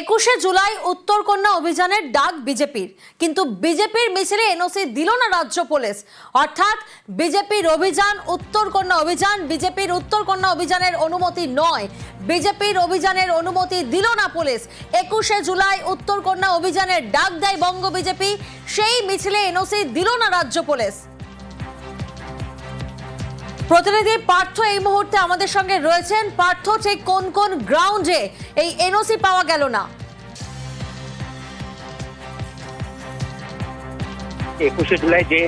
একুশে জুলাই উত্তর কন্যা অভিযানের ডাক বিজেপির। কিন্তু বিজেপির মিছিলে এনওসি দিল না রাজ্য পুলিশ। অর্থাৎ বিজেপির অভিযান উত্তর কন্যা অভিযান, বিজেপির উত্তর কন্যা অভিযানের অনুমতি নয়। বিজেপির অভিযানের অনুমতি দিল না পুলিশ। একুশে জুলাই উত্তর কন্যা অভিযানের ডাক দেয় বঙ্গ বিজেপি। সেই মিছিলে এনওসি দিল না রাজ্য পুলিশ। প্রতিনিধি পার্থ এই মুহূর্তে আমাদের সঙ্গে রয়েছেন। পার্থ, ঠিক কোন কোন গ্রাউন্ডে এই এনওসি পাওয়া গেল না? একুশে জুলাই যে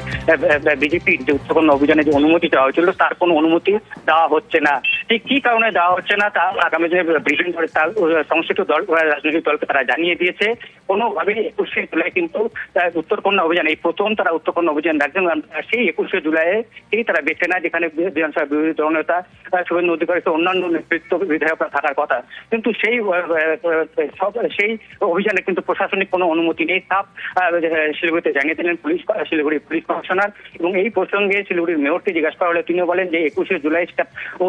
বিজেপির যে উত্থাপন অভিযানে যে অনুমতি দেওয়া হয়েছিল, তার কোনো অনুমতি দেওয়া হচ্ছে না। ঠিক কি কারণে দেওয়া হচ্ছে না তা আগামী দিনে ব্রিফিং করে তার সংশ্লিষ্ট দল রাজনৈতিক দলকে তারা জানিয়ে দিয়েছে। কোনোভাবেই একুশে জুলাই কিন্তু উত্তরকন্যা অভিযান, এই প্রথম তারা উত্তরকন্যা অভিযান রাখছেন সেই একুশে জুলাইয়ে এই তারা বেছে নেয়, যেখানে বিধানসভা বিরোধী দলনেতা শুভেন্দু অধিকারী অন্যান্য নেতৃত্ব বিধায়করা থাকার কথা। কিন্তু সেই সব, সেই অভিযানে কিন্তু প্রশাসনিক কোনো অনুমতি নেই। তাপ শিলিগুড়িতে জানিয়ে দিলেন পুলিশ শিলিগুড়ি পুলিশ কমিশনার। এবং এই প্রসঙ্গে শিলিগুড়ির মেয়রকে জিজ্ঞাসা করা হলে তিনিও বলেন যে একুশে জুলাই ও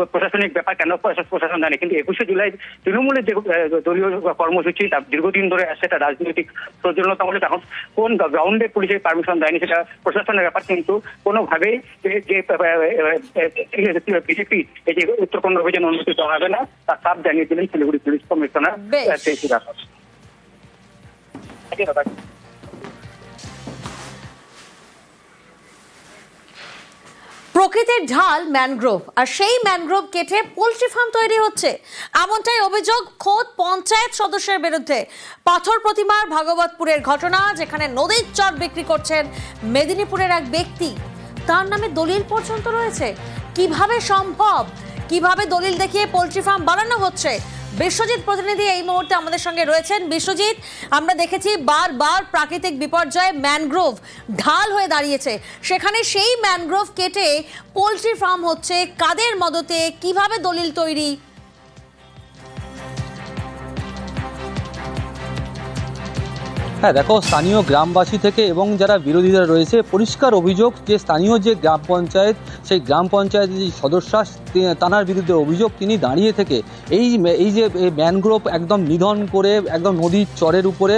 প্রশাসনিক ব্যাপার কেন প্রশাসন জানে? কিন্তু একুশে জুলাই তৃণমূলের যে দলীয় কর্মসূচি তা দীর্ঘদিন ধরে আসছে এটা রাজনৈতিক প্রয়োজনীয়তামূলক এখন কোন গ্রাউন্ডে পুলিশের পারমিশন দেয়নি সেটা প্রশাসনের ব্যাপার কিন্তু কোনোভাবেই যে- বিজেপি এই যে উত্তরকন্যা অভিযান অনুমতি দেওয়া হবে না তার চাপ জানিয়ে দিলেন শিলিগুড়ি পুলিশ কমিশনার বেশ। আহ, প্রকৃতির ঢাল ম্যানগ্রোভ, আর সেই ম্যানগ্রোভ কেটে পোলট্রি ফার্ম তৈরি হচ্ছে। এমনটাই অভিযোগ খোদ পঞ্চায়েত সদস্যের বিরুদ্ধে। পাথর প্রতিমার ভাগবতপুরের ঘটনা, যেখানে নদীর চর বিক্রি করছেন মেদিনীপুরের এক ব্যক্তি। তার নামে দলিল পর্যন্ত রয়েছে। কীভাবে সম্ভব? কীভাবে দলিল দেখিয়ে পোলট্রি ফার্ম বানানো হচ্ছে? বিশ্বজিৎ প্রতিনিধি এই মুহূর্তে আমাদের সঙ্গে রয়েছেন। বিশ্বজিৎ, আমরা দেখেছি বারবার প্রাকৃতিক বিপর্যয়ে ম্যানগ্রোভ ঢাল হয়ে দাঁড়িয়েছে। সেখানে সেই ম্যানগ্রোভ কেটে পোলট্রি ফার্ম হচ্ছে। কাদের মদতে কীভাবে দলিল তৈরি? হ্যাঁ দেখো, স্থানীয় গ্রামবাসী থেকে এবং যারা বিরোধীরা রয়েছে, পরিষ্কার অভিযোগ যে স্থানীয় যে গ্রাম পঞ্চায়েত, সেই গ্রাম পঞ্চায়েতের যে সদস্য তানার বিরুদ্ধে অভিযোগ তিনি দাঁড়িয়ে থেকে এই এই যে ম্যানগ্রোভ একদম নিধন করে, একদম নদীর চরের উপরে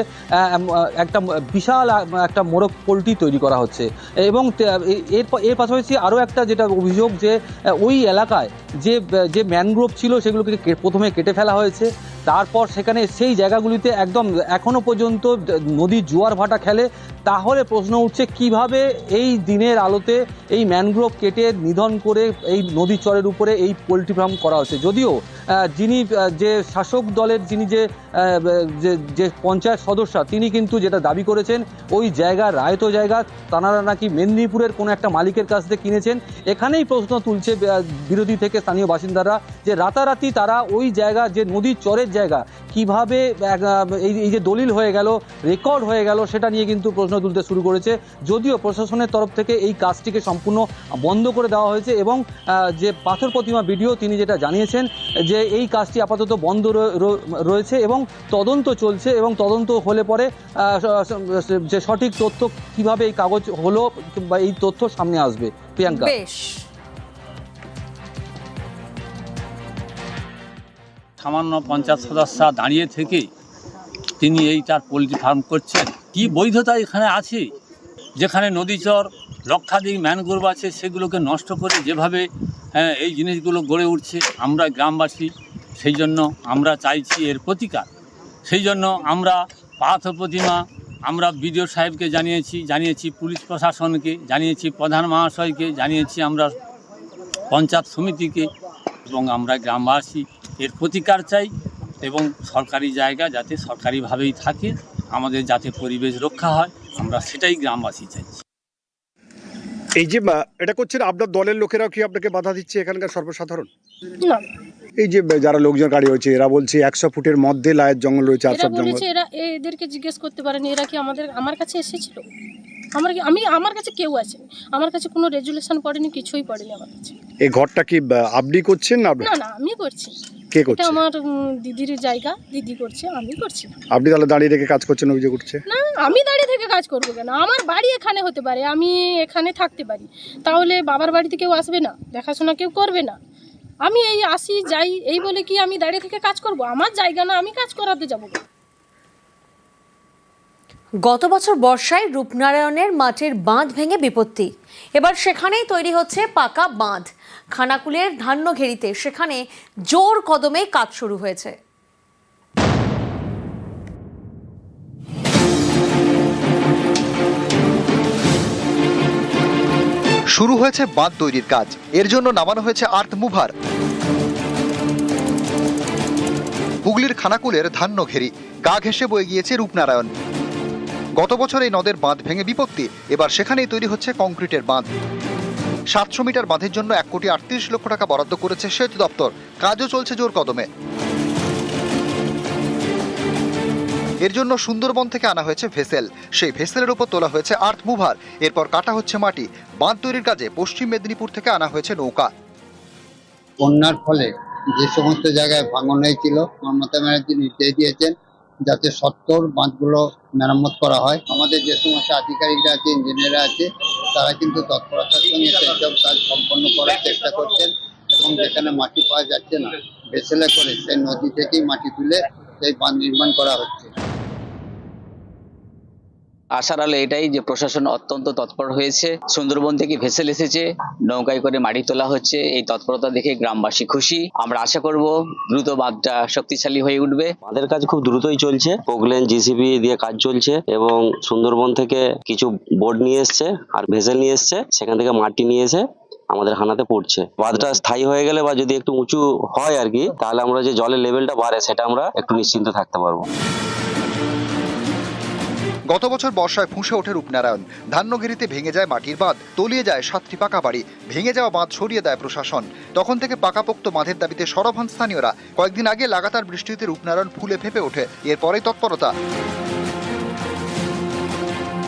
একটা, বিশাল একটা মোরগ পোলট্রি তৈরি করা হচ্ছে। এবং এর এর পাশাপাশি আরও একটা যেটা অভিযোগ যে ওই এলাকায় যে যে ম্যানগ্রোভ ছিল, সেগুলোকে প্রথমে কেটে ফেলা হয়েছে। তারপর সেখানে সেই জায়গাগুলিতে একদম এখনও পর্যন্ত নদীর জোয়ার ভাটা খেলে। তাহলে প্রশ্ন উঠছে, কীভাবে এই দিনের আলোতে এই ম্যানগ্রোভ কেটে নিধন করে এই নদী চরের উপরে এই পোলট্রি ফার্ম করা হচ্ছে? যদিও যিনি যে শাসক দলের যিনি যে যে যে পঞ্চায়েত সদস্য, তিনি কিন্তু যেটা দাবি করেছেন, ওই জায়গা রায়ত জায়গা তানারা নাকি মেদিনীপুরের কোনো একটা মালিকের কাছ থেকে কিনেছেন। এখানেই প্রশ্ন তুলছে বিরোধী থেকে স্থানীয় বাসিন্দারা যে রাতারাতি তারা ওই জায়গা যে নদীর চরের জায়গা। কীভাবে এই যে দলিল হয়ে গেল, রেকর্ড হয়ে গেল, সেটা নিয়ে কিন্তু প্রশ্ন তুলতে শুরু করেছে। যদিও প্রশাসনের তরফ থেকে এই কাজটিকে সম্পূর্ণ বন্ধ করে দেওয়া হয়েছে এবং যে পাথর প্রতিমা ভিডিও তিনি যেটা জানিয়েছেন, যে এই কাজটি আপাতত বন্ধ রয়ে- রয়ে- রয়েছে এবং তদন্ত চলছে এবং তদন্ত হলে পরে যে সঠিক তথ্য কীভাবে এই কাগজ হলো বা এই তথ্য সামনে আসবে। প্রিয়াঙ্কা। সামান্য পঞ্চায়েত সদস্য দাঁড়িয়ে থেকে তিনি এইটার পোলট্রি ফার্ম করছেন। কি বৈধতা এখানে আছে? যেখানে নদীচর লক্ষাধিক ম্যানগ্রোভ আছে সেগুলোকে নষ্ট করে যেভাবে হ্যাঁ, এই জিনিসগুলো গড়ে উঠছে আমরা গ্রামবাসী সেই জন্য আমরা চাইছি এর প্রতিকার। সেই জন্য আমরা পাথ প্রতিমা আমরা বিডিও সাহেবকে জানিয়েছি জানিয়েছি পুলিশ প্রশাসনকে জানিয়েছি প্রধান মহাশয়কে জানিয়েছি আমরা পঞ্চায়েত সমিতিকে এবং আমরা গ্রামবাসী এর প্রতিকার চাই এবং সরকারি জায়গা যাতে সরকারিভাবেই থাকে আমাদের যাতে পরিবেশ রক্ষা হয় আমরা সেটাই গ্রামবাসী চাইছি এই যে এটা করছেন আপনার দলের লোকেরাও কি আপনাকে বাধা দিচ্ছে এখানকার সর্বসাধারণ? না। এই যে যারা লোকজন গাড়ি হয়েছে এরা বলছে একশো ফুটের মধ্যে লায়ের জঙ্গল রয়েছে আর সব জঙ্গল এরা এদেরকে জিজ্ঞেস করতে পারেন এরা কি আমাদের আমার কাছে এসেছিল? আমার কি- আমি আমার কাছে কেউ আছে আমার কাছে কোনো রেজুলেশন পড়েনি কিছুই পড়েনি আমার কাছে। এই ঘরটা কি আপনি করছেন না আপনি- না না আমি করছি। কে এটা করছে? আমার উম, দিদির জায়গা দিদি করছে আমি করছি না। আপনি তাহলে দাঁড়িয়ে রেখে কাজ করছেন অভিযোগ উঠছে? না আমি দাঁড়িয়ে থেকে কাজ করব কেন? আমার বাড়ি এখানে হতে পারে আমি এখানে থাকতে পারি। তাহলে বাবার বাড়িতে কেউ আসবে না? দেখাশোনা কেউ করবে না? আমি এই আসি যাই এই বলে কি আমি দাঁড়িয়ে থেকে কাজ করব? আমার জায়গা না আমি কাজ করাতে যাব কেন? গত বছর বর্ষায় রূপনারায়ণের মাঠের বাঁধ ভেঙে বিপত্তি। এবার সেখানেই তৈরি হচ্ছে পাকা বাঁধ। খানাকুলের ধান্য ঘেরিতে সেখানে জোর কদমে কাজ শুরু হয়েছে। শুরু হয়েছে বাঁধ তৈরির কাজ। এর জন্য নামানো হয়েছে আর্থ মুভার। হুগলির খানাকুলের ধান্য ঘেরি গা ঘেঁষে বয়ে গিয়েছে রূপনারায়ণ। গত বছর এই নদের বাঁধ ভেঙে বিপত্তি। এবার সেখানেই তৈরি হচ্ছে কংক্রিটের বাঁধ। সাতশো মিটার বাঁধের জন্য এক কোটি আটত্রিশ লক্ষ টাকা বরাদ্দ করেছে সেচ দপ্তর। কাজও চলছে জোর কদমে। এর জন্য সুন্দরবন থেকে আনা হয়েছে ভেসেল। সেই ভেসেলের উপর তোলা হয়েছে আর্থ মুভার। এরপর কাটা হচ্ছে মাটি। বাঁধ তৈরির কাজে পশ্চিম মেদিনীপুর থেকে আনা হয়েছে নৌকা। বন্যার ফলে যে সমস্ত জায়গায় ভাঙন হয়েছিল মমতা ব্যানার্জি নির্দেশ দিয়েছেন যাতে সত্তর বাঁধগুলো মেরামত করা হয়। আমাদের যে সমস্ত আধিকারিকরা আছে, ইঞ্জিনিয়াররা আছে, তারা কিন্তু তৎপরতার সঙ্গে সেসব কাজ সম্পন্ন করার চেষ্টা করছেন এবং যেখানে মাটি পাওয়া যাচ্ছে না, বেসেলে করে সেই নদী থেকেই মাটি তুলে সেই বাঁধ নির্মাণ করা হচ্ছে। আশার আলো এটাই যে প্রশাসন অত্যন্ত তৎপর হয়েছে। সুন্দরবন থেকে ভেসেল এসেছে, নৌকায় করে মাটি তোলা হচ্ছে, এই তৎপরতা দেখে গ্রামবাসী খুশি। আমরা আশা করব দ্রুত বাঁধটা শক্তিশালী হয়ে উঠবে। বাঁধের কাজ খুব দ্রুতই চলছে। পোগলেন জিসিবি দিয়ে কাজ চলছে এবং সুন্দরবন থেকে কিছু বোর্ড নিয়ে এসছে আর ভেসেল নিয়ে এসছে, সেখান থেকে মাটি নিয়ে এসে আমাদের হানাতে পড়ছে। বাঁধটা স্থায়ী হয়ে গেলে বা যদি একটু উঁচু হয় আর কি, তাহলে আমরা যে জলের লেভেলটা বাড়ে, সেটা আমরা একটু নিশ্চিন্ত থাকতে পারব। গত বছর বর্ষায় ফুঁসে ওঠে রূপনারায়ণ। ধান্যগিরিতে ভেঙে যায় মাটির বাঁধ, তলিয়ে যায় সাতটি পাকা বাড়ি, ভেঙে যাওয়া বাঁধ সরিয়ে দেয় প্রশাসন। তখন থেকে পাকাপোক্ত বাঁধের দাবিতে সরব হন স্থানীয়রা। কয়েকদিন আগে লাগাতার বৃষ্টিতে রূপনারায়ণ ফুলে ফেপে ওঠে। এরপরেই তৎপরতা।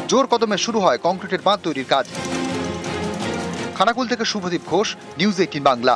জোর কদমে শুরু হয় কংক্রিটের বাঁধ তৈরির কাজ। খানাকুল থেকে শুভদীপ ঘোষ, নিউজ এইটিন বাংলা।